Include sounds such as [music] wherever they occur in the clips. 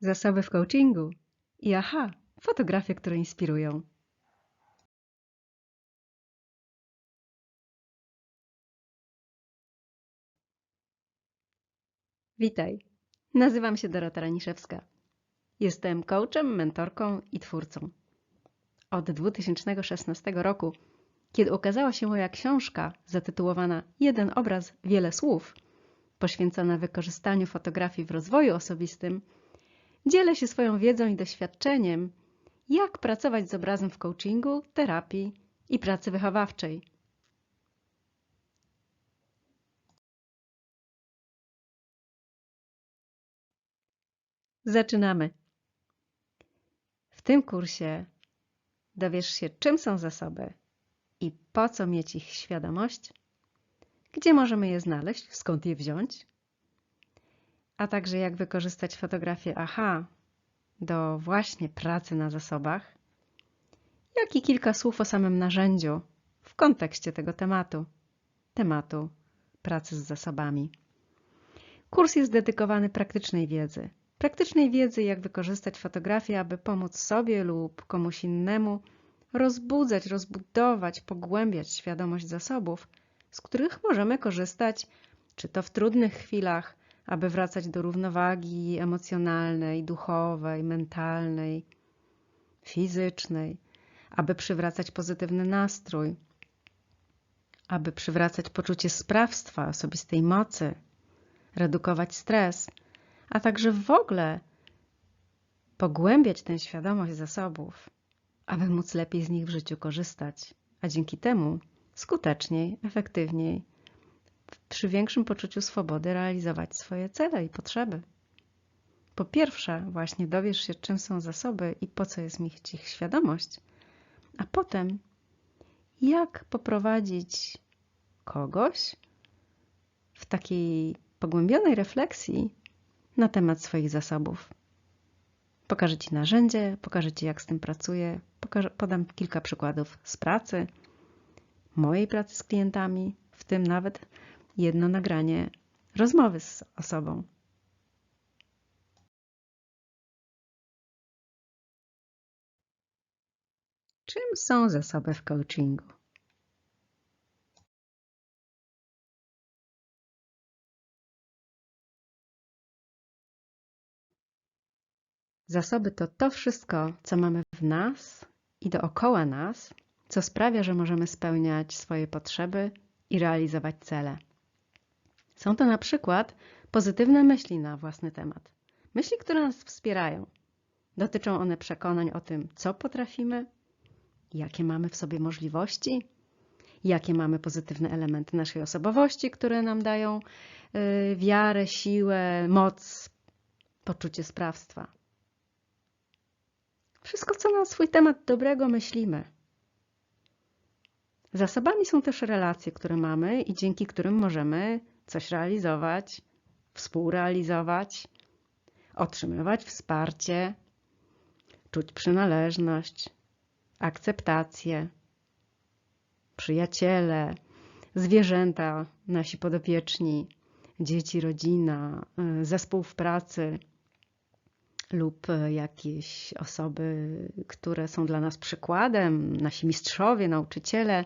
Zasoby w coachingu i aha, fotografie, które inspirują. Witaj, nazywam się Dorota Raniszewska. Jestem coachem, mentorką i twórcą. Od 2016 roku, kiedy ukazała się moja książka zatytułowana Jeden obraz, wiele słów, poświęcona wykorzystaniu fotografii w rozwoju osobistym, dzielę się swoją wiedzą i doświadczeniem, jak pracować z obrazem w coachingu, terapii i pracy wychowawczej. Zaczynamy. W tym kursie dowiesz się, czym są zasoby i po co mieć ich świadomość, gdzie możemy je znaleźć, skąd je wziąć, a także jak wykorzystać fotografię AHA do właśnie pracy na zasobach, jak i kilka słów o samym narzędziu w kontekście tego tematu, tematu pracy z zasobami. Kurs jest dedykowany praktycznej wiedzy. Praktycznej wiedzy, jak wykorzystać fotografię, aby pomóc sobie lub komuś innemu rozbudzać, rozbudować, pogłębiać świadomość zasobów, z których możemy korzystać, czy to w trudnych chwilach, aby wracać do równowagi emocjonalnej, duchowej, mentalnej, fizycznej, aby przywracać pozytywny nastrój, aby przywracać poczucie sprawstwa, osobistej mocy, redukować stres, a także w ogóle pogłębiać tę świadomość zasobów, aby móc lepiej z nich w życiu korzystać, a dzięki temu skuteczniej, efektywniej, przy większym poczuciu swobody realizować swoje cele i potrzeby. Po pierwsze, właśnie dowiesz się, czym są zasoby i po co jest mieć ich świadomość, a potem, jak poprowadzić kogoś w takiej pogłębionej refleksji na temat swoich zasobów. Pokażę Ci narzędzie, pokażę Ci, jak z tym pracuję, pokażę, podam kilka przykładów z pracy, mojej pracy z klientami, w tym nawet jedno nagranie rozmowy z osobą. Czym są zasoby w coachingu? Zasoby to to wszystko, co mamy w nas i dookoła nas, co sprawia, że możemy spełniać swoje potrzeby i realizować cele. Są to na przykład pozytywne myśli na własny temat. Myśli, które nas wspierają. Dotyczą one przekonań o tym, co potrafimy, jakie mamy w sobie możliwości, jakie mamy pozytywne elementy naszej osobowości, które nam dają y, wiarę, siłę, moc, poczucie sprawstwa. Wszystko, co na swój temat dobrego myślimy. Zasobami są też relacje, które mamy i dzięki którym możemy coś realizować, współrealizować, otrzymywać wsparcie, czuć przynależność, akceptację, przyjaciele, zwierzęta, nasi podopieczni, dzieci, rodzina, y, zespół w pracy lub jakieś osoby, które są dla nas przykładem, nasi mistrzowie, nauczyciele,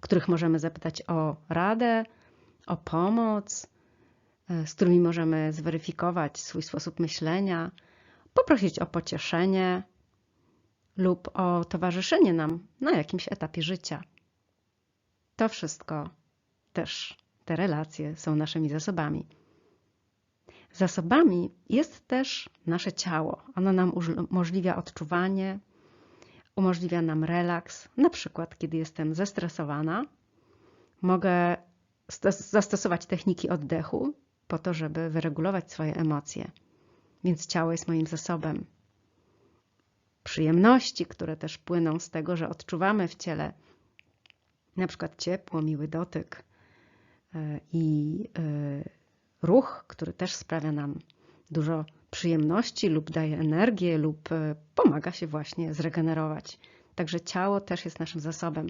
których możemy zapytać o radę, o pomoc, e, z którymi możemy zweryfikować swój sposób myślenia, poprosić o pocieszenie lub o towarzyszenie nam na jakimś etapie życia. To wszystko też te relacje są naszymi zasobami. Zasobami jest też nasze ciało. Ono nam umożliwia odczuwanie, umożliwia nam relaks. Na przykład, kiedy jestem zestresowana, mogę zastosować techniki oddechu po to, żeby wyregulować swoje emocje. Więc ciało jest moim zasobem. Przyjemności, które też płyną z tego, że odczuwamy w ciele na przykład ciepło, miły dotyk e, i e, ruch, który też sprawia nam dużo przyjemności lub daje energię lub e, pomaga się właśnie zregenerować. Także ciało też jest naszym zasobem.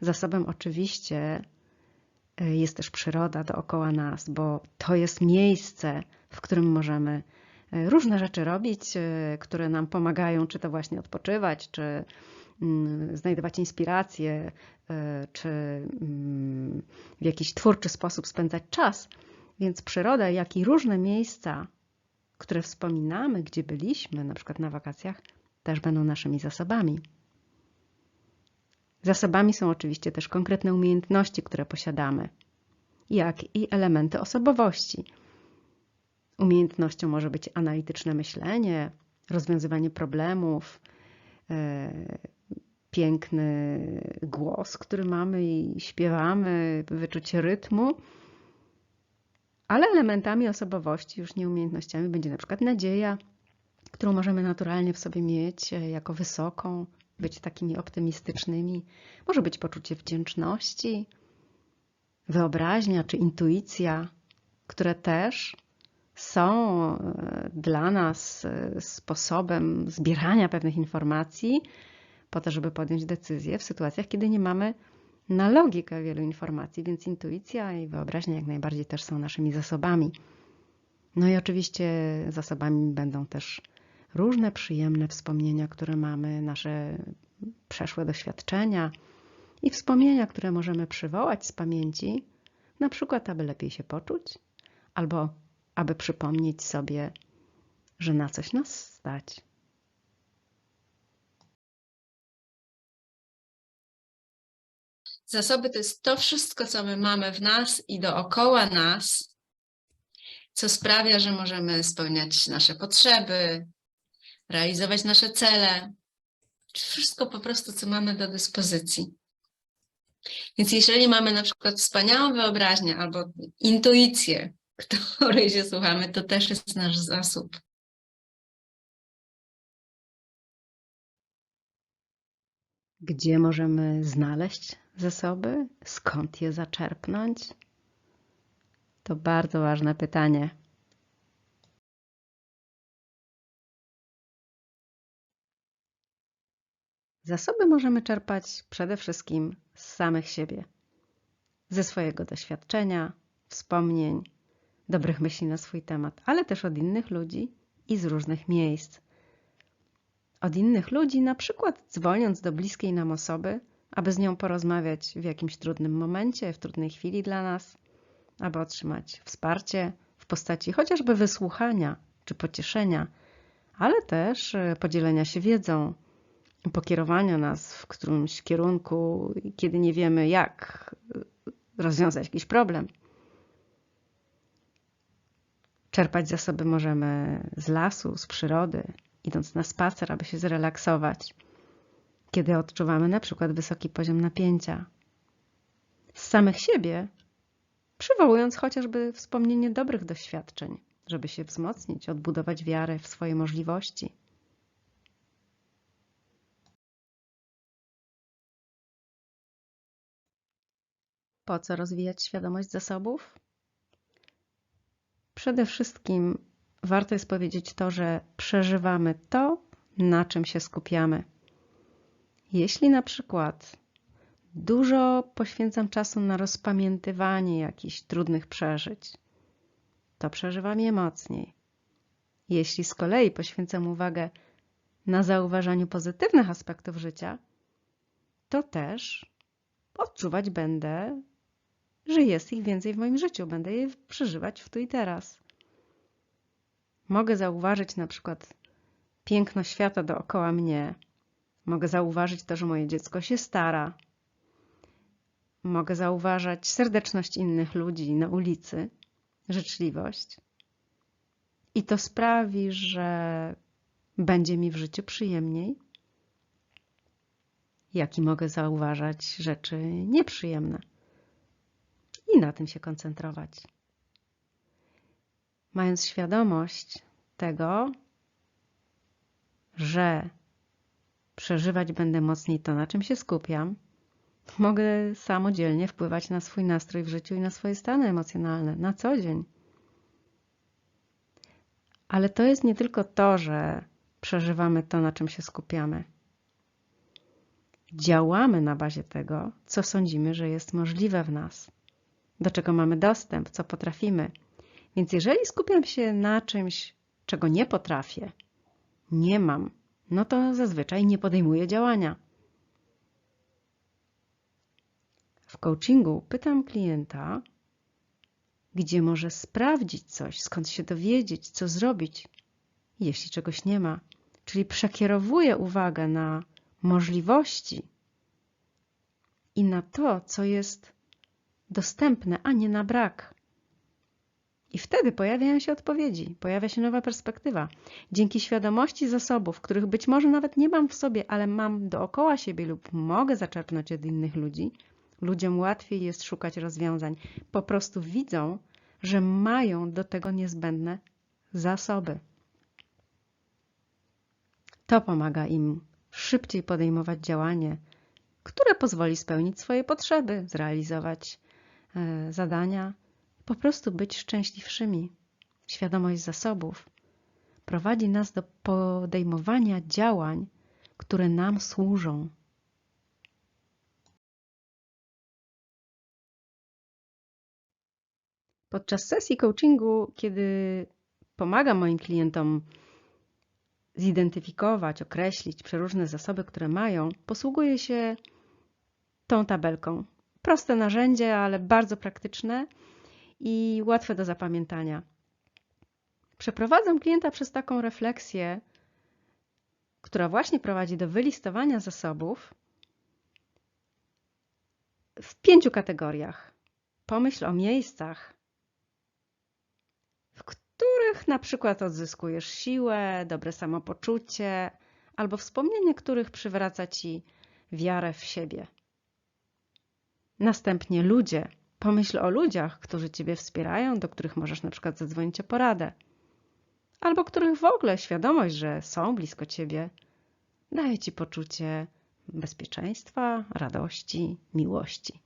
Zasobem oczywiście jest też przyroda dookoła nas, bo to jest miejsce, w którym możemy e, różne rzeczy robić, e, które nam pomagają, czy to właśnie odpoczywać, czy mm, znajdować inspirację, e, czy mm, w jakiś twórczy sposób spędzać czas. Więc przyroda, jak i różne miejsca, które wspominamy, gdzie byliśmy, na przykład na wakacjach, też będą naszymi zasobami. Zasobami są oczywiście też konkretne umiejętności, które posiadamy, jak i elementy osobowości. Umiejętnością może być analityczne myślenie, rozwiązywanie problemów, e, piękny głos, który mamy i śpiewamy, wyczucie rytmu. Ale elementami osobowości, już nie umiejętnościami, będzie na przykład nadzieja, którą możemy naturalnie w sobie mieć e, jako wysoką, być takimi optymistycznymi. Może być poczucie wdzięczności, wyobraźnia czy intuicja, które też są e, dla nas e, sposobem zbierania pewnych informacji, po to, żeby podjąć decyzję w sytuacjach, kiedy nie mamy na logikę wielu informacji, więc intuicja i wyobraźnia jak najbardziej też są naszymi zasobami. No i oczywiście zasobami będą też różne przyjemne wspomnienia, które mamy, nasze przeszłe doświadczenia i wspomnienia, które możemy przywołać z pamięci, na przykład, aby lepiej się poczuć, albo aby przypomnieć sobie, że na coś nas stać. Zasoby to jest to wszystko, co my mamy w nas i dookoła nas, co sprawia, że możemy spełniać nasze potrzeby, realizować nasze cele, wszystko po prostu, co mamy do dyspozycji. Więc jeżeli mamy na przykład wspaniałą wyobraźnię albo intuicję, [laughs] której się słuchamy, to też jest nasz zasób. Gdzie możemy znaleźć zasoby? Skąd je zaczerpnąć? To bardzo ważne pytanie. Zasoby możemy czerpać przede wszystkim z samych siebie, ze swojego doświadczenia, wspomnień, dobrych myśli na swój temat, ale też od innych ludzi i z różnych miejsc. Od innych ludzi, na przykład dzwoniąc do bliskiej nam osoby, aby z nią porozmawiać w jakimś trudnym momencie, w trudnej chwili dla nas, aby otrzymać wsparcie w postaci chociażby wysłuchania czy pocieszenia, ale też e, podzielenia się wiedzą, pokierowania nas w którymś kierunku, kiedy nie wiemy, jak rozwiązać jakiś problem. Czerpać zasoby możemy z lasu, z przyrody, idąc na spacer, aby się zrelaksować, kiedy odczuwamy na przykład wysoki poziom napięcia. Z samych siebie, przywołując chociażby wspomnienie dobrych doświadczeń, żeby się wzmocnić, odbudować wiarę w swoje możliwości. Po co rozwijać świadomość zasobów? Przede wszystkim warto jest powiedzieć to, że przeżywamy to, na czym się skupiamy. Jeśli na przykład dużo poświęcam czasu na rozpamiętywanie jakichś trudnych przeżyć, to przeżywam je mocniej. Jeśli z kolei poświęcam uwagę na zauważaniu pozytywnych aspektów życia, to też odczuwać będę że jest ich więcej w moim życiu, będę je przeżywać w tu i teraz. Mogę zauważyć na przykład piękno świata dookoła mnie. Mogę zauważyć to, że moje dziecko się stara. Mogę zauważać serdeczność innych ludzi na ulicy, życzliwość. I to sprawi, że będzie mi w życiu przyjemniej. Jak i mogę zauważać rzeczy nieprzyjemne i na tym się koncentrować. Mając świadomość tego, że przeżywać będę mocniej to, na czym się skupiam, mogę samodzielnie wpływać na swój nastrój w życiu i na swoje stany emocjonalne na co dzień. Ale to jest nie tylko to, że przeżywamy to, na czym się skupiamy. Działamy na bazie tego, co sądzimy, że jest możliwe w nas do czego mamy dostęp, co potrafimy. Więc jeżeli skupiam się na czymś, czego nie potrafię, nie mam, no to zazwyczaj nie podejmuję działania. W coachingu pytam klienta, gdzie może sprawdzić coś, skąd się dowiedzieć, co zrobić, jeśli czegoś nie ma. Czyli przekierowuję uwagę na możliwości i na to, co jest dostępne, a nie na brak. I wtedy pojawiają się odpowiedzi, pojawia się nowa perspektywa. Dzięki świadomości zasobów, których być może nawet nie mam w sobie, ale mam dookoła siebie lub mogę zaczerpnąć od innych ludzi, ludziom łatwiej jest szukać rozwiązań. Po prostu widzą, że mają do tego niezbędne zasoby. To pomaga im szybciej podejmować działanie, które pozwoli spełnić swoje potrzeby, zrealizować zadania, po prostu być szczęśliwszymi. Świadomość zasobów prowadzi nas do podejmowania działań, które nam służą. Podczas sesji coachingu, kiedy pomagam moim klientom zidentyfikować, określić przeróżne zasoby, które mają, posługuję się tą tabelką. Proste narzędzie, ale bardzo praktyczne i łatwe do zapamiętania. Przeprowadzam klienta przez taką refleksję, która właśnie prowadzi do wylistowania zasobów w pięciu kategoriach. Pomyśl o miejscach, w których na przykład odzyskujesz siłę, dobre samopoczucie, albo wspomnienie których przywraca ci wiarę w siebie. Następnie ludzie. Pomyśl o ludziach, którzy Ciebie wspierają, do których możesz na przykład zadzwonić o poradę. Albo których w ogóle świadomość, że są blisko Ciebie, daje Ci poczucie bezpieczeństwa, radości, miłości.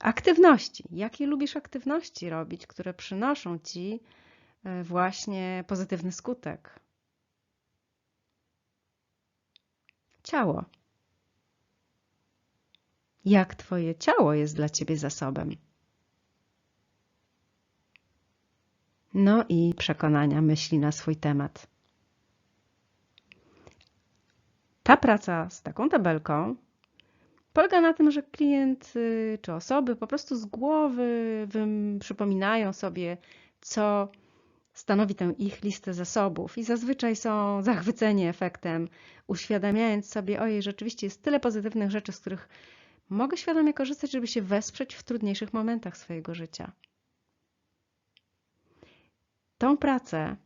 Aktywności. Jakie lubisz aktywności robić, które przynoszą Ci e, właśnie pozytywny skutek? Ciało. Jak Twoje ciało jest dla Ciebie zasobem? No i przekonania, myśli na swój temat. Ta praca z taką tabelką polega na tym, że klient czy osoby po prostu z głowy przypominają sobie, co stanowi tę ich listę zasobów i zazwyczaj są zachwyceni efektem, uświadamiając sobie, ojej, rzeczywiście jest tyle pozytywnych rzeczy, z których mogę świadomie korzystać, żeby się wesprzeć w trudniejszych momentach swojego życia. Tą pracę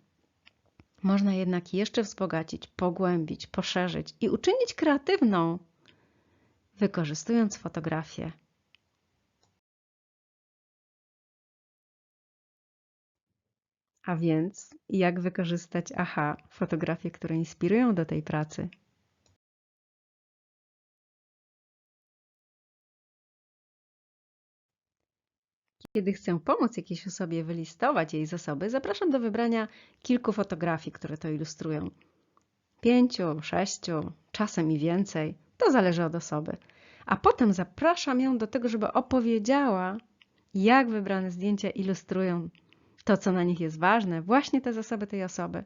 można jednak jeszcze wzbogacić, pogłębić, poszerzyć i uczynić kreatywną, wykorzystując fotografię. A więc, jak wykorzystać aha, fotografie, które inspirują do tej pracy? Kiedy chcę pomóc jakiejś osobie wylistować jej zasoby, zapraszam do wybrania kilku fotografii, które to ilustrują. Pięciu, sześciu, czasem i więcej. To zależy od osoby. A potem zapraszam ją do tego, żeby opowiedziała, jak wybrane zdjęcia ilustrują to, co na nich jest ważne, właśnie te zasoby tej osoby.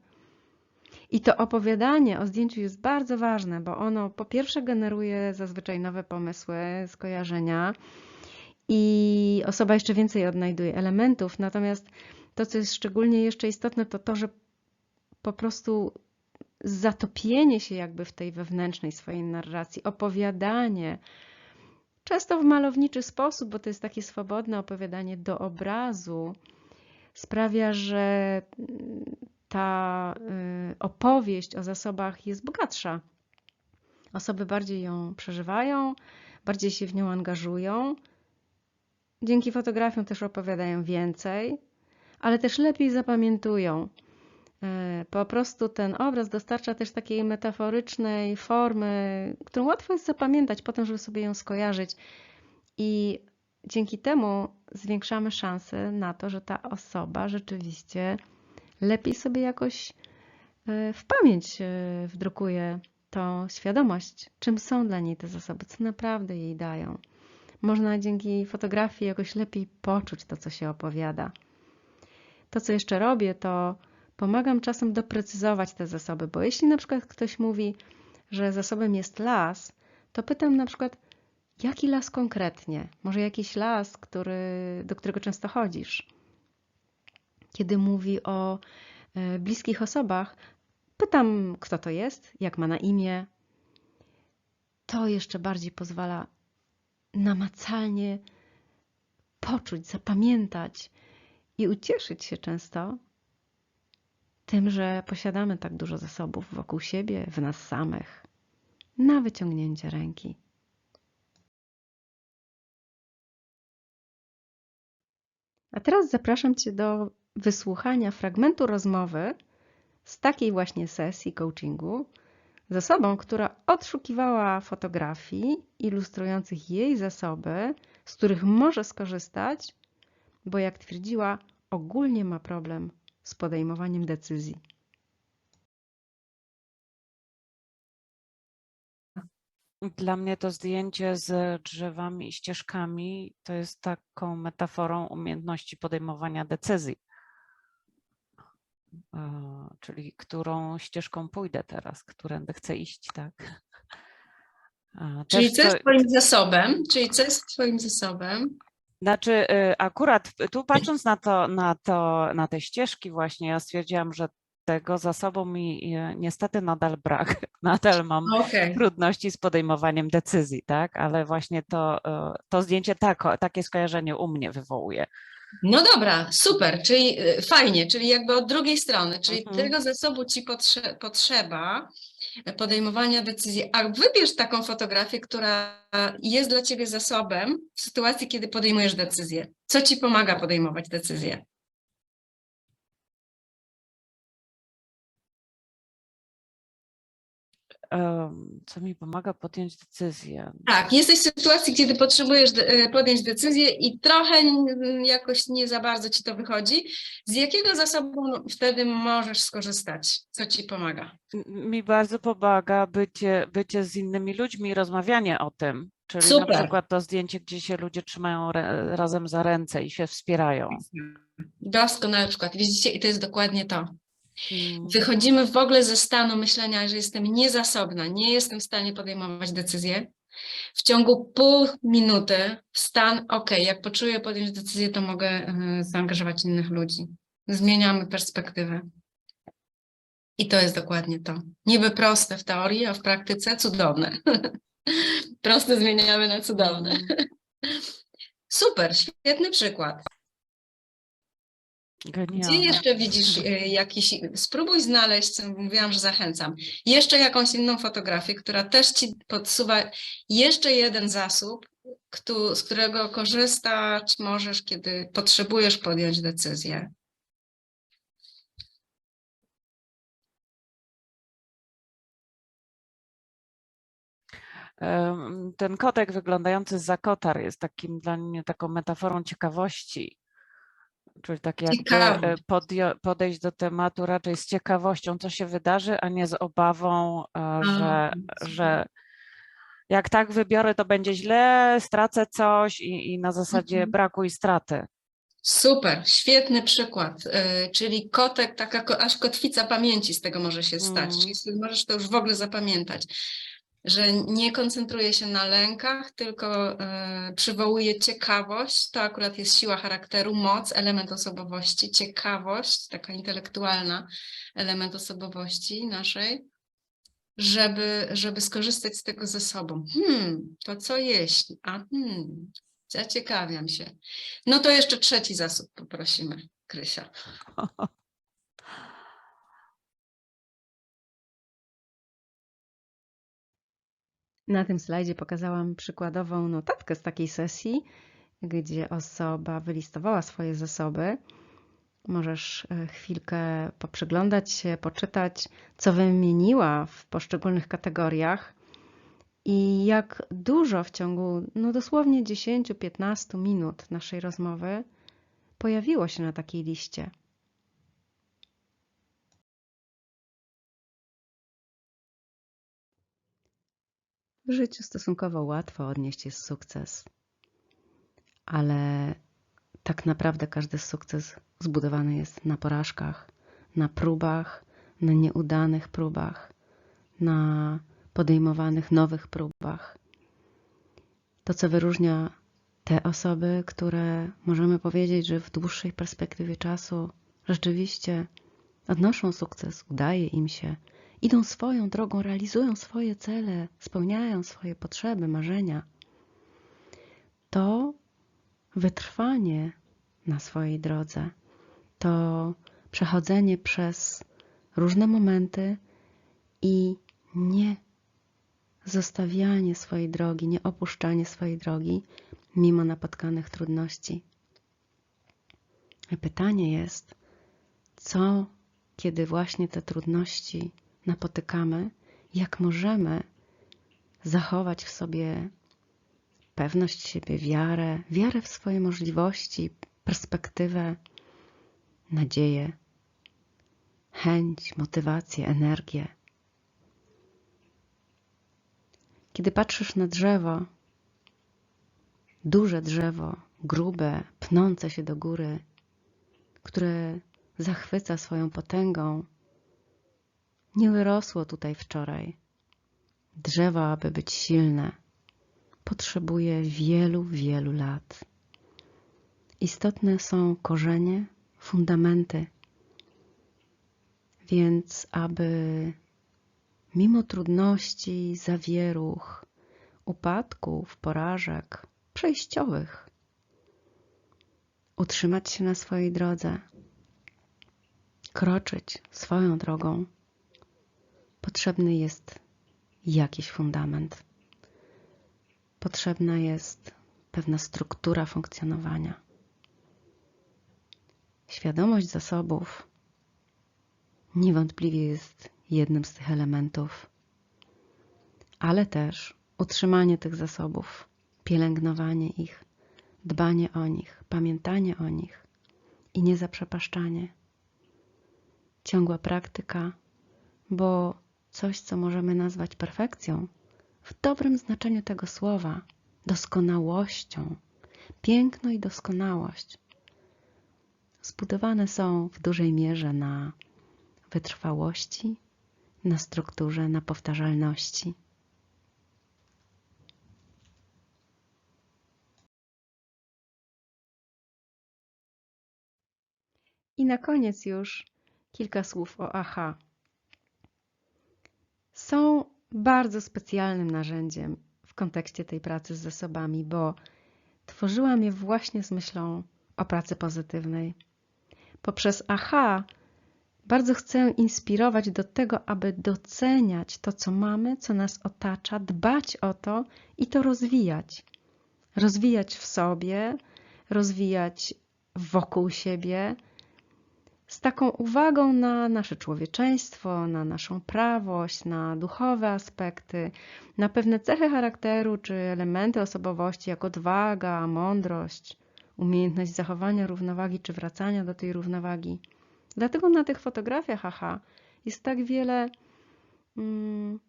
I to opowiadanie o zdjęciu jest bardzo ważne, bo ono po pierwsze generuje zazwyczaj nowe pomysły, skojarzenia osoba jeszcze więcej odnajduje elementów. Natomiast to, co jest szczególnie jeszcze istotne, to to, że po prostu zatopienie się jakby w tej wewnętrznej swojej narracji, opowiadanie, często w malowniczy sposób, bo to jest takie swobodne opowiadanie do obrazu, sprawia, że ta y, opowieść o zasobach jest bogatsza. Osoby bardziej ją przeżywają, bardziej się w nią angażują. Dzięki fotografiom też opowiadają więcej, ale też lepiej zapamiętują. E, po prostu ten obraz dostarcza też takiej metaforycznej formy, którą łatwo jest zapamiętać, potem, żeby sobie ją skojarzyć. I dzięki temu zwiększamy szanse na to, że ta osoba rzeczywiście lepiej sobie jakoś e, w pamięć e, wdrukuje tą świadomość, czym są dla niej te zasoby, co naprawdę jej dają. Można dzięki fotografii jakoś lepiej poczuć to, co się opowiada. to, co jeszcze robię, to pomagam czasem doprecyzować te zasoby, bo jeśli na przykład ktoś mówi, że zasobem jest las, to pytam na przykład, jaki las konkretnie? Może jakiś las, który, do którego często chodzisz? Kiedy mówi o e, bliskich osobach, pytam, kto to jest, jak ma na imię. To jeszcze bardziej pozwala namacalnie poczuć, zapamiętać i ucieszyć się często tym, że posiadamy tak dużo zasobów wokół siebie, w nas samych, na wyciągnięcie ręki. A teraz zapraszam Cię do wysłuchania fragmentu rozmowy z takiej właśnie sesji coachingu z osobą, która odszukiwała fotografii ilustrujących jej zasoby, z których może skorzystać, bo jak twierdziła, ogólnie ma problem z podejmowaniem decyzji. Dla mnie to zdjęcie z drzewami i ścieżkami to jest taką metaforą umiejętności podejmowania decyzji. Czyli którą ścieżką pójdę teraz, którędy chcę iść, tak? Czyli co jest twoim zasobem? Czyli co jest twoim zasobem? Znaczy, y, akurat tu patrząc na to, na to, na te ścieżki właśnie, ja stwierdziłam, że tego zasobu mi y, niestety nadal brak. [laughs] Nadal mam Okej. trudności z podejmowaniem decyzji, tak? Ale właśnie to, y, to zdjęcie tak, takie skojarzenie u mnie wywołuje. No dobra, super, czyli y, fajnie, czyli jakby od drugiej strony, czyli Mhm. tego zasobu ci potrze potrzeba podejmowania decyzji, a wybierz taką fotografię, która jest dla ciebie zasobem w sytuacji, kiedy podejmujesz decyzję. Co ci pomaga podejmować decyzję? Co mi pomaga podjąć decyzję? Tak, jesteś w sytuacji, kiedy potrzebujesz e, podjąć decyzję i trochę jakoś nie za bardzo ci to wychodzi. Z jakiego zasobu wtedy możesz skorzystać? Co ci pomaga? Mi bardzo pomaga bycie, bycie z innymi ludźmi, rozmawianie o tym. Czyli na Super. przykład to zdjęcie, gdzie się ludzie trzymają razem za ręce i się wspierają. Doskonały przykład. Widzicie, i to jest dokładnie to. Mm. Wychodzimy w ogóle ze stanu myślenia, że jestem niezasobna, nie jestem w stanie podejmować decyzję. W ciągu pół minuty w stan, ok, jak poczuję podjąć decyzję, to mogę e, zaangażować innych ludzi. Zmieniamy perspektywę. I to jest dokładnie to. Niby proste w teorii, a w praktyce cudowne. [laughs] proste zmieniamy na cudowne. Mm. [laughs] Super, świetny przykład. Gdzie Genialne. jeszcze widzisz e, jakiś, spróbuj znaleźć, mówiłam, że zachęcam, jeszcze jakąś inną fotografię, która też ci podsuwa jeszcze jeden zasób, z którego korzystać możesz, kiedy potrzebujesz podjąć decyzję. Ten kotek wyglądający za kotar jest takim dla mnie taką metaforą ciekawości. Czyli tak jakby e, podejść do tematu raczej z ciekawością, co się wydarzy, a nie z obawą, e, że, że jak tak wybiorę, to będzie źle, stracę coś i, i na zasadzie Mhm. braku i straty. Super, świetny przykład. y, Czyli kotek, taka aż kotwica pamięci z tego może się stać. Mm. Czyli sobie możesz to już w ogóle zapamiętać, że nie koncentruje się na lękach, tylko y, przywołuje ciekawość. To akurat jest siła charakteru, moc, element osobowości, ciekawość, taka intelektualna element osobowości naszej. Żeby, żeby skorzystać z tego ze sobą. Hmm, to co jeśli? A hmm, zaciekawiam się. No to jeszcze trzeci zasób poprosimy, Krysia. [laughs] Na tym slajdzie pokazałam przykładową notatkę z takiej sesji, gdzie osoba wylistowała swoje zasoby. Możesz e, chwilkę poprzyglądać się, poczytać, co wymieniła w poszczególnych kategoriach i jak dużo w ciągu no dosłownie 10-15 minut naszej rozmowy pojawiło się na takiej liście. W życiu stosunkowo łatwo odnieść jest sukces, ale ta tak naprawdę każdy sukces zbudowany jest na porażkach, na próbach, na nieudanych próbach, na podejmowanych nowych próbach. To, co wyróżnia te osoby, które możemy powiedzieć, że w dłuższej perspektywie czasu rzeczywiście odnoszą sukces, udaje im się, idą swoją drogą, realizują swoje cele, spełniają swoje potrzeby, marzenia, to wytrwanie na swojej drodze, to przechodzenie przez różne momenty i nie zostawianie swojej drogi, nie opuszczanie swojej drogi mimo napotkanych trudności. I pytanie jest, co kiedy właśnie te trudności napotykamy, jak możemy zachować w sobie pewność siebie, wiarę, wiarę w swoje możliwości, perspektywę, nadzieję, chęć, motywację, energię. Kiedy patrzysz na drzewo, duże drzewo, grube, pnące się do góry, które zachwyca swoją potęgą, nie wyrosło tutaj wczoraj. Drzewo, aby być silne, potrzebuje wielu, wielu lat. Istotne są korzenie, fundamenty, więc aby mimo trudności, zawieruch, upadków, porażek przejściowych, utrzymać się na swojej drodze, kroczyć swoją drogą, potrzebny jest jakiś fundament. Potrzebna jest pewna struktura funkcjonowania. Świadomość zasobów niewątpliwie jest jednym z tych elementów, ale też utrzymanie tych zasobów, pielęgnowanie ich, dbanie o nich, pamiętanie o nich i niezaprzepaszczanie. Ciągła praktyka, bo coś, co możemy nazwać perfekcją, w dobrym znaczeniu tego słowa, doskonałością, piękno i doskonałość, zbudowane są w dużej mierze na wytrwałości, na strukturze, na powtarzalności. I na koniec już kilka słów o AHA. Są bardzo specjalnym narzędziem w kontekście tej pracy z zasobami, bo tworzyłam je właśnie z myślą o pracy pozytywnej. Poprzez AHA bardzo chcę inspirować do tego, aby doceniać to, co mamy, co nas otacza, dbać o to i to rozwijać. Rozwijać w sobie, rozwijać wokół siebie, z taką uwagą na nasze człowieczeństwo, na naszą prawość, na duchowe aspekty, na pewne cechy charakteru czy elementy osobowości, jak odwaga, mądrość, umiejętność zachowania równowagi czy wracania do tej równowagi. Dlatego na tych fotografiach aha, jest tak wiele mm,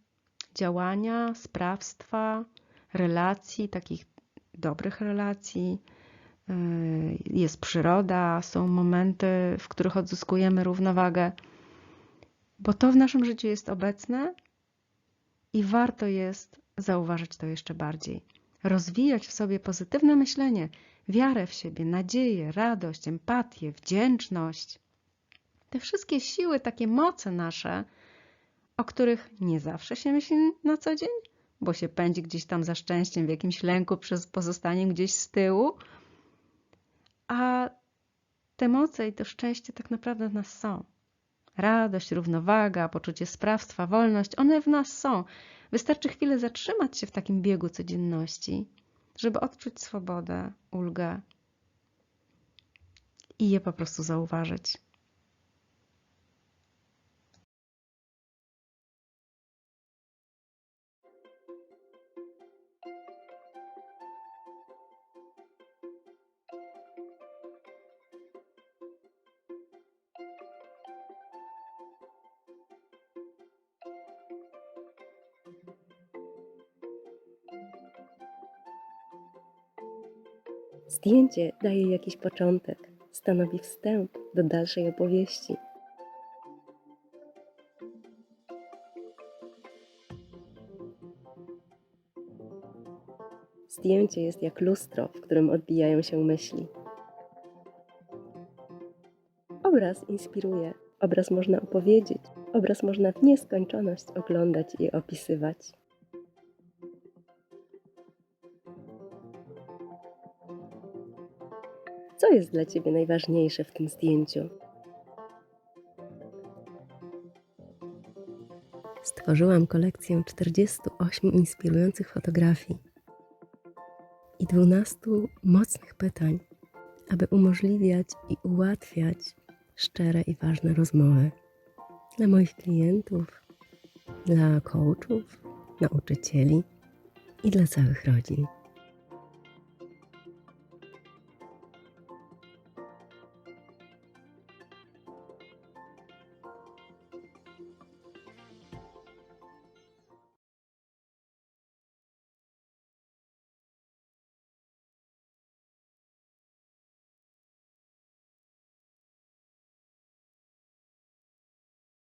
działania, sprawstwa, relacji, takich dobrych relacji. Yy, jest przyroda, są momenty, w których odzyskujemy równowagę, bo to w naszym życiu jest obecne i warto jest zauważyć to jeszcze bardziej. Rozwijać w sobie pozytywne myślenie, wiarę w siebie, nadzieję, radość, empatię, wdzięczność te wszystkie siły, takie moce nasze, o których nie zawsze się myśli na co dzień, bo się pędzi gdzieś tam za szczęściem, w jakimś lęku przez pozostanie gdzieś z tyłu, a te moce i to szczęście tak naprawdę w nas są. Radość, równowaga, poczucie sprawstwa, wolność, one w nas są. Wystarczy chwilę zatrzymać się w takim biegu codzienności, żeby odczuć swobodę, ulgę i je po prostu zauważyć. Zdjęcie daje jakiś początek, stanowi wstęp do dalszej opowieści. Zdjęcie jest jak lustro, w którym odbijają się myśli. Obraz inspiruje, obraz można opowiedzieć, obraz można w nieskończoność oglądać i opisywać. Jest dla Ciebie najważniejsze w tym zdjęciu? Stworzyłam kolekcję 48 inspirujących fotografii i 12 mocnych pytań, aby umożliwiać i ułatwiać szczere i ważne rozmowy dla moich klientów, dla coachów, nauczycieli i dla całych rodzin.